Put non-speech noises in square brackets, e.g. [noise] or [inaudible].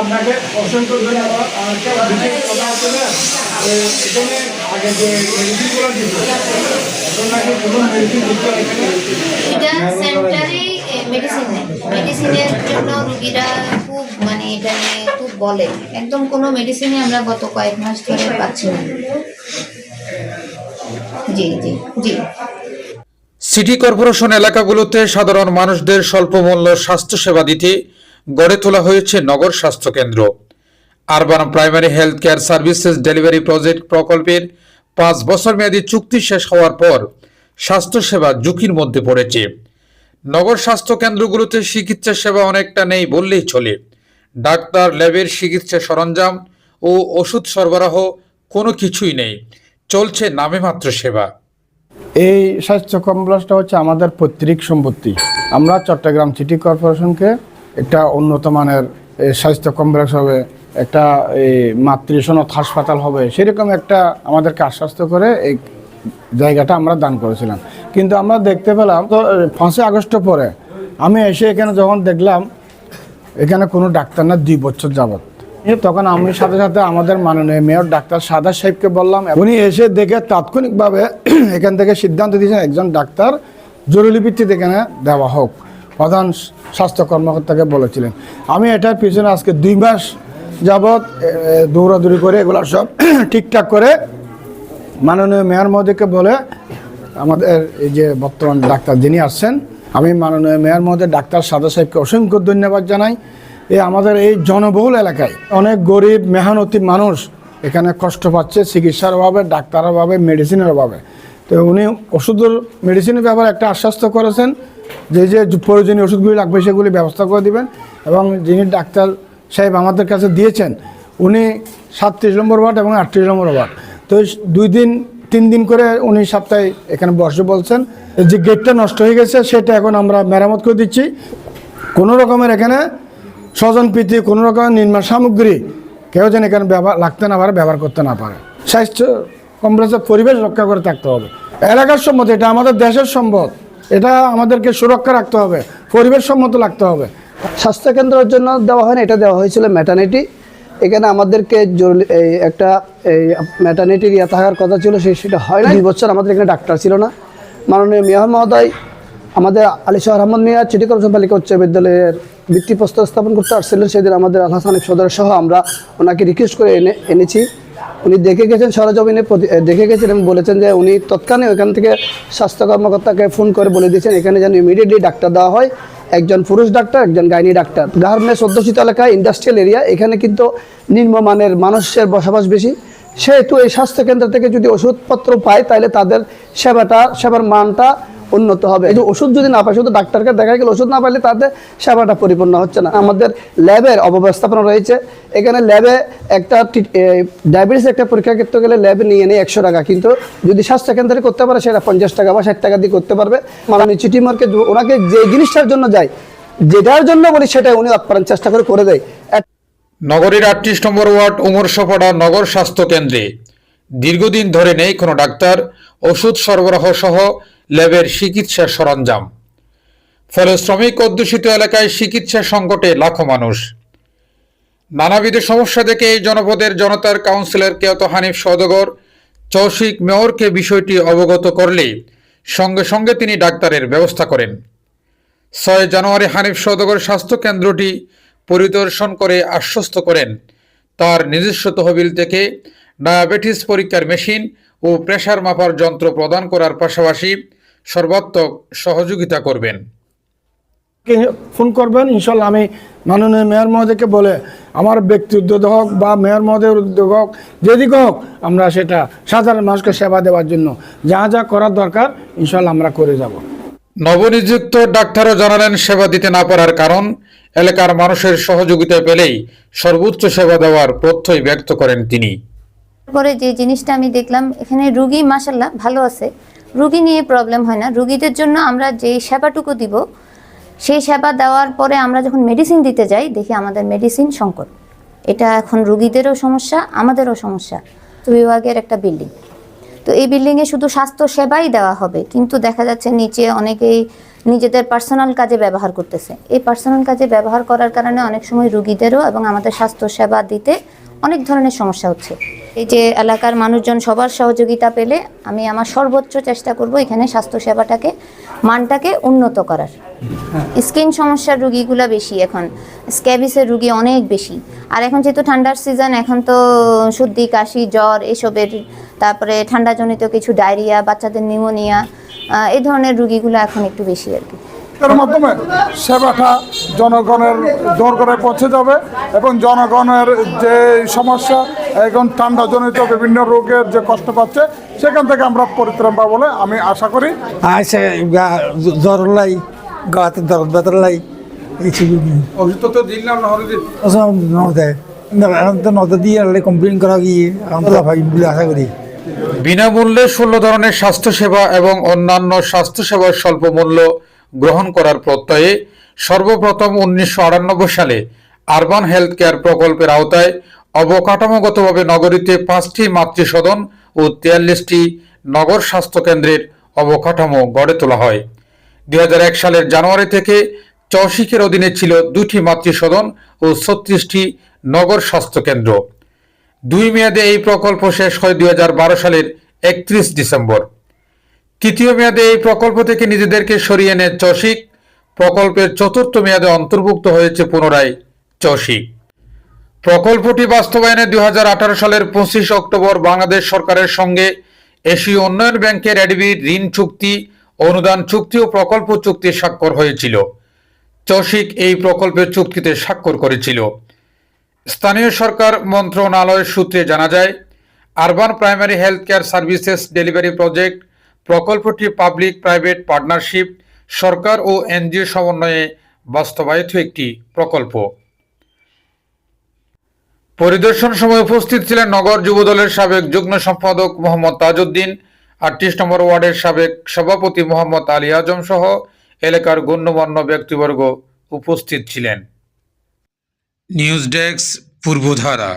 আপনাকে অসংখ্য ধন্যবাদ। একটা বিশেষ কথা হচ্ছে যে, এখানে আগে যে মেডিসিনগুলো দিত এখন নাকি কোনো মেডিসিন দিতে এখানে। এটা সেন্টারে মেডিসিন নেই। মেডিসিনের জন্য রুগীরা খুব মানে এটা নিয়ে খুব বলে। একদম কোনো মেডিসিনই আমরা গত কয়েক মাস ধরে পাচ্ছি না। জি জি জি। সিটি কর্পোরেশন এলাকাগুলোতে সাধারণ মানুষদের স্বল্প স্বল্পমূল্য স্বাস্থ্যসেবা দিতে গড়ে তোলা হয়েছে নগর স্বাস্থ্য কেন্দ্র। Urban primary health care services delivery project প্রকল্পের পাঁচ বছর মেয়াদী চুক্তি শেষ হওয়ার পর স্বাস্থ্যসেবা ঝুঁকির মধ্যে পড়েছে। নগর স্বাস্থ্য কেন্দ্রগুলোতে চিকিৎসা সেবা অনেকটা নেই বললেই চলে। ডাক্তার, ল্যাবের চিকিৎসা সরঞ্জাম ও ওষুধ সরবরাহ কোনো কিছুই নেই। চলছে নামে মাত্র সেবা। এই স্বাস্থ্য কমপ্লেক্সটা হচ্ছে আমাদের পৈতৃক সম্পত্তি। আমরা চট্টগ্রাম সিটি কর্পোরেশনকে একটা উন্নত মানের স্বাস্থ্য কমপ্লেক্স হবে, একটা এই মাতৃসনদ হাসপাতাল হবে, সেরকম একটা আমাদেরকে আশ্বস্ত করে এই জায়গাটা আমরা দান করেছিলাম। কিন্তু আমরা দেখতে পেলাম, তো পাঁচই আগস্ট পরে আমি এসে এখানে যখন দেখলাম, এখানে কোনো ডাক্তার না দুই বছর যাবৎ। তখন আমি সাথে সাথে আমাদের মাননীয় মেয়র ডাক্তার সাদা সাহেবকে বললাম, উনি এসে দেখে তাৎক্ষণিকভাবে [clears throat] এখান থেকে সিদ্ধান্ত দিয়েছেন একজন ডাক্তার, জরুরি ভিত্তিতে এখানে দেওয়া হোক। প্রধান স্বাস্থ্য কর্মকর্তাকে বলেছিলেন। আমি এটার পিছনে আজকে দুই মাস যাবৎ দৌড়াদৌড়ি করে এগুলো সব [clears throat] ঠিকঠাক করে মাননীয় মেয়র মহোদয়কে বলে আমাদের এই যে বর্তমান ডাক্তার যিনি আসছেন, আমি মাননীয় মেয়র মহোদয়, ডাক্তার সাদা সাহেবকে অসংখ্য ধন্যবাদ জানাই। এই আমাদের এই জনবহুল এলাকায় অনেক গরিব, মেহনতি মানুষ এখানে কষ্ট পাচ্ছে, চিকিৎসার অভাবে, ডাক্তারের অভাবে মেডিসিনের অভাবে। তো উনি ওষুধের মেডিসিনের ব্যাপারে একটা আশ্বস্ত করেছেন। যে যে প্রয়োজনীয় ওষুধগুলি লাগবে সেগুলি ব্যবস্থা করে দিবেন। এবং যিনি ডাক্তার সাহেব আমাদের কাছে দিয়েছেন, উনি সাতত্রিশ নম্বর ওয়ার্ড এবং আটত্রিশ নম্বর ওয়ার্ড। তো দুই দিন, তিন দিন করে উনি সপ্তাহে এখানে বসে বলছেন যে গেটটা নষ্ট হয়ে গেছে, সেটা এখন আমরা মেরামত করে দিচ্ছি। কোনো রকমের এখানে স্বজন প্রীতি, কোনো রকমের নির্মাণ সামগ্রী কেউ যেন এখানে ব্যবহার, লাগতে না পারে, ব্যবহার করতে না পারে। স্বাস্থ্য কমপ্লেক্সের পরিবেশ রক্ষা করে থাকতে হবে। এলাকার সম্মত, এটা আমাদের দেশের সম্পদ। এটা আমাদেরকে সুরক্ষা রাখতে হবে পরিবেশ সম্মত লাগতে হবে। স্বাস্থ্যকেন্দ্রের জন্য দেওয়া হয় না এটা দেওয়া হয়েছিল ম্যাটার্নিটি এখানে আমাদেরকে জরুরি এই একটা, এই ম্যাটার্নিটির ইয়ে থাকার কথা ছিল, সে সেটা হয় না দুই বছর আমাদের এখানে ডাক্তার ছিল না। মাননীয় মেয়র মহোদয়, আমাদের আলী শাহ আহমদ মিয়া কর্পোরেশন বালিকা উচ্চ বিদ্যালয়ের ভিত্তিপ্রস্তর স্থাপন করতে আসছিলেন। সেদিন আমাদের আল্লাহ হানিফ সদর সহ আমরা ওনাকে রিকোয়েস্ট করে এনে এনেছি। উনি দেখে গেছেন সরজমিনে দেখে গেছেন এবং বলেছেন যে উনি তৎক্ষণে ওখান থেকে স্বাস্থ্য কর্মকর্তাকে ফোন করে বলে দিয়েছেন, এখানে যেন ইমিডিয়েটলি ডাক্তার দেওয়া হয়। একজন পুরুষ ডাক্তার, একজন গাইনি ডাক্তার। গার্মেন্টস অধ্যুষিত এলাকা ইন্ডাস্ট্রিয়াল এরিয়া এখানে কিন্তু নিম্নমানের মানুষের বসবাস বেশি। সেহেতু এই স্বাস্থ্যকেন্দ্র থেকে যদি ওষুধপত্র পায়, তাহলে তাদের সেবাটা, সেবার মানটা উন্নত হবে। এই যে ওষুধ যদি না পায়, শুধু ডাক্তারকে দেখা গেলে ওষুধ না পাইলে তাদের সেবাটা পরিপূর্ণ হচ্ছে না। আমাদের ল্যাবের অব্যবস্থাপনা রয়েছে। এখানে ল্যাবে একটা ডায়াবেটিস একটা পরীক্ষা করতে গেলে ল্যাবে নিয়ে নেই একশো টাকা। কিন্তু যদি স্বাস্থ্যকেন্দ্রে করতে পারে, সেটা পঞ্চাশ টাকা বা ষাট টাকা দিয়ে করতে পারবে। মানে চিঠি মার্কে ওনাকে যে জিনিসটার জন্য যায়, যেটার জন্য বলি সেটা উনি আপ্রাণ চেষ্টা করে করে দেয়। নগরীর আটত্রিশ নম্বর ওয়ার্ড উমরসপাড়া নগর স্বাস্থ্য কেন্দ্রে। দীর্ঘদিন ধরে নেই কোনো ডাক্তার। ওষুধ সরবরাহ সহ ল্যাবের চিকিৎসা সরঞ্জাম। ফলে শ্রমিক অধ্যুষিত এলাকায় চিকিৎসা সংকটে লাখো মানুষ। নানাবিধ সমস্যা দেখে এই জনপদের জনতার কাউন্সিলর কেয়ত হানিফ সদগর চৌশিক মেয়রকে বিষয়টি অবগত করলে সঙ্গে সঙ্গে তিনি ডাক্তারের ব্যবস্থা করেন। ছয় জানুয়ারি হানিফ সদগর স্বাস্থ্য কেন্দ্রটি পরিদর্শন করে আশ্বস্ত করেন, তার নিজস্ব তহবিল থেকে ডায়াবেটিস পরীক্ষার মেশিন ও প্রেশার মাপার যন্ত্র প্রদান করার পাশাপাশি সর্বাত্মক সহযোগিতা করবেন। ফোন করবেন? ইনশাল্লাহ আমি মাননীয় মেয়র মহোদয়কে বলে আমার ব্যক্তি উদ্যোগ হোক বা মেয়র মহোদয়ের উদ্যোগ হোক যেদিকে হোক আমরা সেটা সাধারণ মানুষকে সেবা দেওয়ার জন্য যা যা করার দরকার ইনশাল্লাহ আমরা করে যাব। নবনিযুক্ত ডাক্তারও জানালেন সেবা দিতে না পারার কারণ এলাকার মানুষের সহযোগিতা পেলেই সর্বোচ্চ সেবা দেওয়ার প্রত্যয় ব্যক্ত করেন তিনি। তারপরে যে জিনিসটা আমি দেখলাম, এখানে রুগী মাসাল্লাহ ভালো আছে। রুগী নিয়ে প্রবলেম হয় না। রুগীদের জন্য আমরা যেই সেবাটুকু দিব, সেই সেবা দেওয়ার পরে আমরা যখন মেডিসিন দিতে যাই, দেখি আমাদের মেডিসিন সংকট। এটা এখন রুগীদেরও সমস্যা, আমাদেরও সমস্যা। বিভাগের একটা বিল্ডিং তো এই বিল্ডিংয়ে শুধু স্বাস্থ্য সেবাই দেওয়া হবে, কিন্তু দেখা যাচ্ছে নিচে অনেকেই নিজেদের পার্সোনাল কাজে ব্যবহার করতেছে। এই পার্সোনাল কাজে ব্যবহার করার কারণে অনেক সময় রুগীদেরও এবং আমাদের স্বাস্থ্য সেবা দিতে অনেক ধরনের সমস্যা হচ্ছে। এই যে এলাকার মানুষজন সবার সহযোগিতা পেলে আমি আমার সর্বোচ্চ চেষ্টা করব এখানে স্বাস্থ্য সেবাটাকে মানটাকে উন্নত করার। স্কিন সমস্যার রুগীগুলো বেশি এখন। স্ক্যাবিসের রুগী অনেক বেশি। আর এখন যেহেতু ঠান্ডার সিজন, এখন তো সর্দি, কাশি, জ্বর এসবের, তারপরে ঠান্ডাজনিত কিছু ডায়রিয়া, বাচ্চাদের নিউমোনিয়া এই ধরনের রুগীগুলো এখন একটু বেশি আর কি। এর মাধ্যমে সেবাটা জনগণের দর করে পৌঁছে যাবে এবং জনগণের যে সমস্যা এখন ঠান্ডাজনিত বিভিন্ন রোগের যে কষ্ট পাচ্ছে সেখান থেকে আমরা পরিত্রাণ পাবো বলে আমি আশা করি। আইসে জ্বর লাই গাতে দরদ লাই তো দিলাম নদে নদে দিয়ে কমপ্লেন করা গিয়ে আমরা ভাই বলে আশা করি। বিনামূল্যে ষোলো ধরনের স্বাস্থ্যসেবা এবং অন্যান্য স্বাস্থ্যসেবার স্বল্প মূল্য গ্রহণ করার প্রত্যয়ে সর্বপ্রথম উনিশশো আটানব্বই সালে আরবান হেলথ কেয়ার প্রকল্পের আওতায় অবকাঠামোগতভাবে নগরীতে পাঁচটি মাতৃসদন ও তিয়াল্লিশটি নগর স্বাস্থ্য কেন্দ্রের অবকাঠামো গড়ে তোলা হয়। দুই হাজার এক সালের জানুয়ারি থেকে চৌশিকের অধীনে ছিল দুটি মাতৃসদন ও ছত্রিশটি নগর স্বাস্থ্য কেন্দ্র। দুই মেয়াদে এই প্রকল্প শেষ হয় দুই হাজার বারো সালের একত্রিশ ডিসেম্বর। তৃতীয় মেয়াদে এই প্রকল্প থেকে নিজেদেরকে সরিয়ে নেয় চসিক। প্রকল্পের চতুর্থ মেয়াদে অন্তর্ভুক্ত হয়েছে পুনরায় চসিক। প্রকল্পটি বাস্তবায়নে দু হাজার আঠারো সালের পঁচিশ অক্টোবর বাংলাদেশ সরকারের সঙ্গে এশীয় উন্নয়ন ব্যাংকের এডিবির ঋণ চুক্তি, অনুদান চুক্তি ও প্রকল্প চুক্তি স্বাক্ষর হয়েছিল। চসিক এই প্রকল্পের চুক্তিতে স্বাক্ষর করেছিল। স্থানীয় সরকার মন্ত্রণালয়ের সূত্রে জানা যায়, urban primary health care services delivery project প্রকল্পটি পাবলিক প্রাইভেট পার্টনারশিপ, সরকার ও এনজিও সমন্বয়ে বাস্তবায়িত একটি প্রকল্প। পরিদর্শন সময় উপস্থিত ছিলেন নগর যুবদলের সাবেক যুগ্ম সম্পাদক মোহাম্মদ তাজউদ্দিন, আটত্রিশ নম্বর ওয়ার্ডের সাবেক সভাপতি মোহাম্মদ আলী আজম সহ এলাকার গণ্যমান্য ব্যক্তিবর্গ উপস্থিত ছিলেন। News desk, Purbadhara.